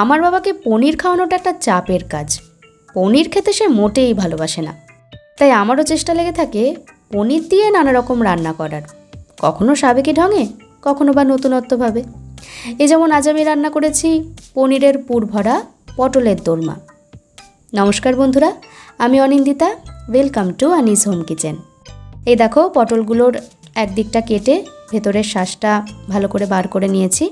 আমার বাবাকে পনির খাওয়ানোটা একটা চাপের কাজ। পনির খেতে সে মোটেই ভালোবাসে না। তাই আমারও চেষ্টা লেগে থাকে পনির দিয়ে নানা রকম রান্না করার। কখনো সাবেকি ঢঙে, কখনো বা নতুনত্বভাবে। এই যেমন আজ আমি রান্না করেছি পনিরের পুর ভরা পটলের দোরমা। নমস্কার বন্ধুরা, আমি Anindita welcome to Anis home kitchen এই দেখো, পটলগুলোর একদিকটা কেটে ভেতরের শ্বাসটা ভালো করে বার করে নিয়েছি।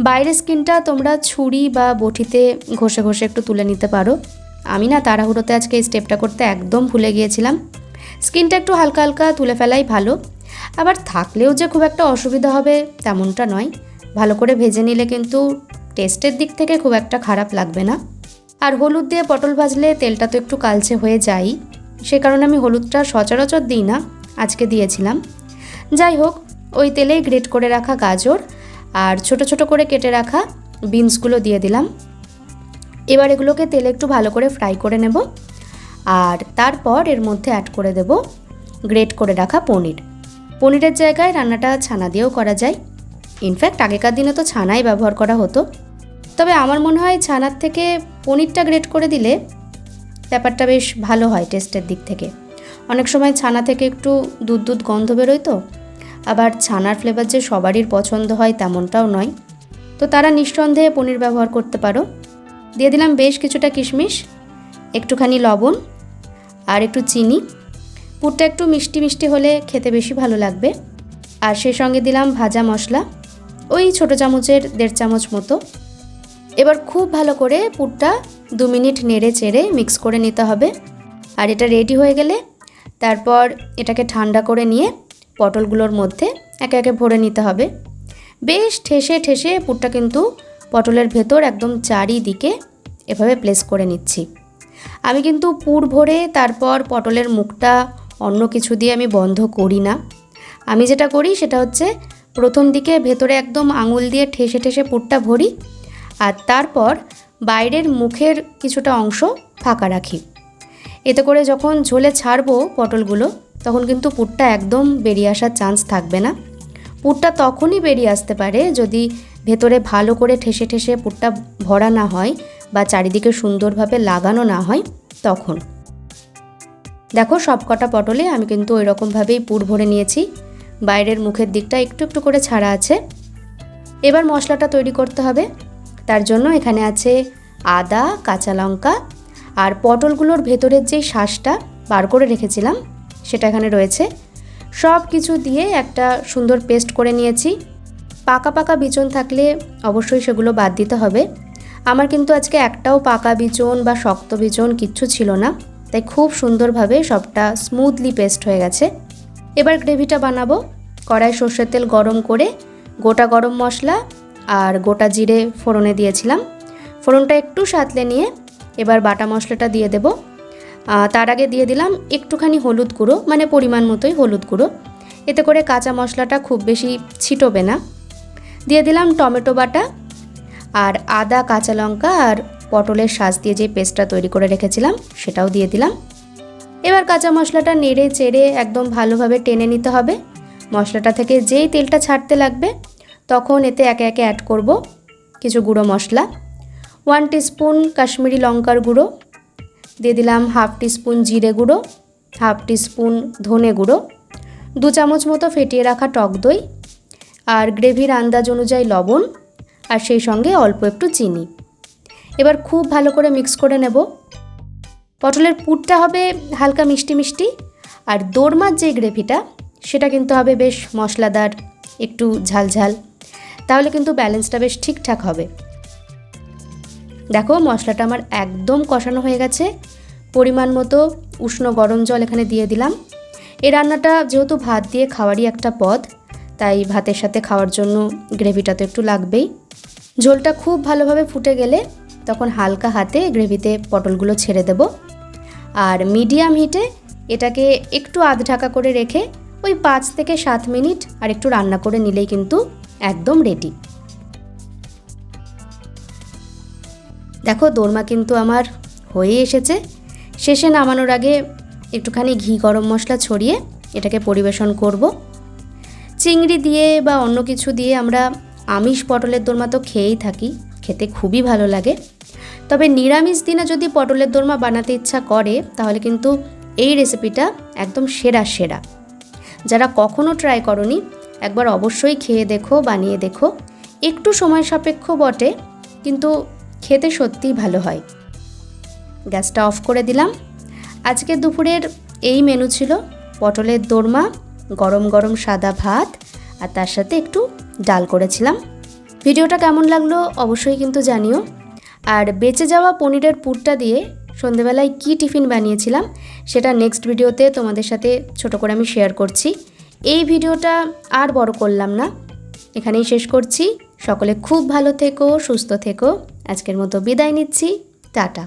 বাইরের স্কিনটা তোমরা ছুরি বা বটিতে ঘষে ঘষে একটু তুলে নিতে পারো। আমি না তাড়াহুড়োতে আজকে এই স্টেপটা করতে একদম ভুলে গিয়েছিলাম। স্কিনটা একটু হালকা হালকা তুলে ফেলাই ভালো। আবার থাকলেও যে খুব একটা অসুবিধা হবে তেমনটা নয়। ভালো করে ভেজে নিলে কিন্তু টেস্টের দিক থেকে খুব একটা খারাপ লাগবে না। আর হলুদ দিয়ে পটল ভাজলে তেলটা তো একটু কালচে হয়ে যায়। সে কারণে আমি হলুদটা সচরাচর দিই না, আজকে দিয়েছিলাম। যাই হোক, ওই তেলেই গ্রেট করে রাখা গাজর। আর ছোট ছোট করে কেটে রাখা বিনসগুলো দিয়ে দিলাম। এবার এগুলোকে তেলে একটু ভালো করে ফ্রাই করে নেব। আর তারপর এর মধ্যে অ্যাড করে দেব গ্রেট করে রাখা পনির। পনিরের জায়গায় রান্নাটা ছানা দিয়েও করা যায়। ইনফ্যাক্ট আগেকার দিনে তো ছানাই ব্যবহার করা হতো। তবে আমার মনে হয় ছানার থেকে পনিরটা গ্রেট করে দিলে ব্যাপারটা বেশ ভালো হয় টেস্টের দিক থেকে। অনেক সময় ছানা থেকে একটু দুধ দুধ গন্ধ বেরোয় তো। আবার ছানার ফ্লেভার যে সবারই পছন্দ হয় তেমনটাও নয়। তো তারা নিঃসন্দেহে পনির ব্যবহার করতে পারো। দিয়ে দিলাম বেশ কিছুটা কিশমিশ, একটুখানি লবণ আর একটু চিনি। পুরটা একটু মিষ্টি মিষ্টি হলে খেতে বেশি ভালো লাগবে। আর সেই সঙ্গে দিলাম ভাজা মশলা, ওই ছোটো চামচের দেড় চামচ মতো। এবার খুব ভালো করে পুরটা দু মিনিট নেড়ে চেড়ে মিক্স করে নিতে হবে। আর এটা রেডি হয়ে গেলে তারপর এটাকে ঠান্ডা করে নিয়ে পটলগুলোর মধ্যে একে একে ভরে নিতে হবে। বেশ ঠেসে ঠেসে পুরটা কিন্তু পটলের ভেতর একদম চারিদিকে এভাবে প্লেস করে নিচ্ছি। আমি কিন্তু পুর ভরে তারপর পটলের মুখটা অন্য কিছু দিয়ে আমি বন্ধ করি না। আমি যেটা করি সেটা হচ্ছে প্রথম দিকে ভেতরে একদম আঙুল দিয়ে ঠেসে ঠেসে পুরটা ভরি আর তারপর বাইরের মুখের কিছুটা অংশ ফাঁকা রাখি। এতে করে যখন ঝোলে ছাড়বো পটলগুলো তখন কিন্তু পুরটা একদম বেরিয়ে আসার চান্স থাকবে না। পুরটা তখনই বেরিয়ে আসতে পারে যদি ভেতরে ভালো করে ঠেসে ঠেসে পুরটা ভরা না হয় বা চারিদিকে সুন্দরভাবে লাগানো না হয় তখন। দেখো সব কটা পটলে আমি কিন্তু ওই রকমভাবেই পুর ভরে নিয়েছি। বাইরের মুখের দিকটা একটু একটু করে ছাড়া আছে। এবার মশলাটা তৈরি করতে হবে। তার জন্য এখানে আছে আদা, কাঁচা লঙ্কা আর পটলগুলোর ভেতরের যেই শ্বাসটা বার করে রেখেছিলাম সেটা এখানে রয়েছে। সব কিছু দিয়ে একটা সুন্দর পেস্ট করে নিয়েছি। পাকা পাকা বিচন থাকলে অবশ্যই সেগুলো বাদ দিতে হবে। আমার কিন্তু আজকে একটাও পাকা বিচন বা শক্ত বিচন কিচ্ছু ছিল না, তাই খুব সুন্দরভাবে সবটা স্মুথলি পেস্ট হয়ে গেছে। এবার গ্রেভিটা বানাবো। কড়াই সর্ষের তেল গরম করে গোটা গরম মশলা আর গোটা জিরে ফোড়নে দিয়েছিলাম। ফোড়নটা একটু সাতলে নিয়ে এবার বাটা মশলাটা দিয়ে দেব। তার আগে দিয়ে দিলাম একটুখানি হলুদ গুঁড়ো মানে পরিমাণ মতোই হলুদ গুঁড়ো। এতে করে কাঁচা মশলাটা খুব বেশি ছিটোবে না। দিয়ে দিলাম টমেটো বাটা আর আদা, কাঁচা লঙ্কা আর পটলের শাঁস দিয়ে যে পেস্টটা তৈরি করে রেখেছিলাম, সেটাও দিয়ে দিলাম। এবার কাঁচা মশলাটা নেড়ে চেড়ে একদম ভালোভাবে টেনে নিতে হবে। মশলাটা থেকে যেই তেলটা ছাড়তে লাগবে, তখন এতে একে একে অ্যাড করব কিছু গুঁড়ো মশলা। ওয়ান টিস্পুন কাশ্মীরি লঙ্কার গুঁড়ো দিয়ে দিলাম হাফ টিস্পুন জিরে গুঁড়ো, হাফ টিস্পুন ধনে গুঁড়ো, দু চামচ মতো ফেটিয়ে রাখা টক দই আর গ্রেভির আন্দাজ অনুযায়ী লবণ আর সেই সঙ্গে অল্প একটু চিনি। এবার খুব ভালো করে মিক্স করে নেব। পটলের পুরটা হবে হালকা মিষ্টি মিষ্টি আর দোরমার যে গ্রেভিটা, সেটা কিন্তু হবে বেশ মশলাদার, একটু ঝালঝাল তাহলে কিন্তু ব্যালেন্সটা বেশ ঠিকঠাক হবে। দেখো, মশলাটা আমার একদম কষানো হয়ে গেছে। পরিমাণ মতো উষ্ণ গরম জল এখানে দিয়ে দিলাম। এই রান্নাটা যেহেতু ভাত দিয়ে খাওয়ারই একটা পদ, তাই ভাতের সাথে খাওয়ার জন্য গ্রেভিটা তো একটু লাগবেই। ঝোলটা খুব ভালোভাবে ফুটে গেলে তখন হালকা হাতে গ্রেভিতে পটলগুলো ছেড়ে দেব। আর মিডিয়াম হিটে এটাকে একটু আধ ঢাকা করে রেখে ওই পাঁচ থেকে সাত মিনিট আর একটু রান্না করে নিলেই কিন্তু একদম রেডি দেখো, দোরমা কিন্তু আমার হয়ে এসেছে। শেষে নামানোর আগে একটুখানি ঘি গরম মশলা ছড়িয়ে এটাকে পরিবেশন করব। চিংড়ি দিয়ে বা অন্য কিছু দিয়ে আমরা আমিষ পটলের দোরমা তো খেয়েই থাকি, খেতে খুবই ভালো লাগে। তবে নিরামিষ দিনে যদি পটলের দোরমা বানাতে ইচ্ছা করে, তাহলে কিন্তু এই রেসিপিটা একদম সেরা সেরা। যারা কখনো ট্রাই করনি, একবার অবশ্যই খেয়ে দেখো, বানিয়ে দেখো। একটু সময় সাপেক্ষ বটে, কিন্তু খেতে সত্যিই ভালো হয়। গ্যাসটা অফ করে দিলাম। আজকে দুপুরের এই মেনু ছিল পটলের দোরমা, গরম গরম সাদা ভাত, আর তার সাথে একটু ডাল করেছিলাম। ভিডিওটা কেমন লাগল অবশ্যই কিন্তু জানিও। আর বেঁচে যাওয়া পনিরের পুরটা দিয়ে সন্ধেবেলায় কি টিফিন বানিয়েছিলাম সেটা নেক্সট ভিডিওতে তোমাদের সাথে ছোট করে আমি শেয়ার করছি। এই ভিডিওটা আর বড় করলাম না। এখানেই শেষ করছি। সকলে খুব ভালো থেকো, সুস্থ থেকো। আজকের মতো বিদায় নিচ্ছি টাটা।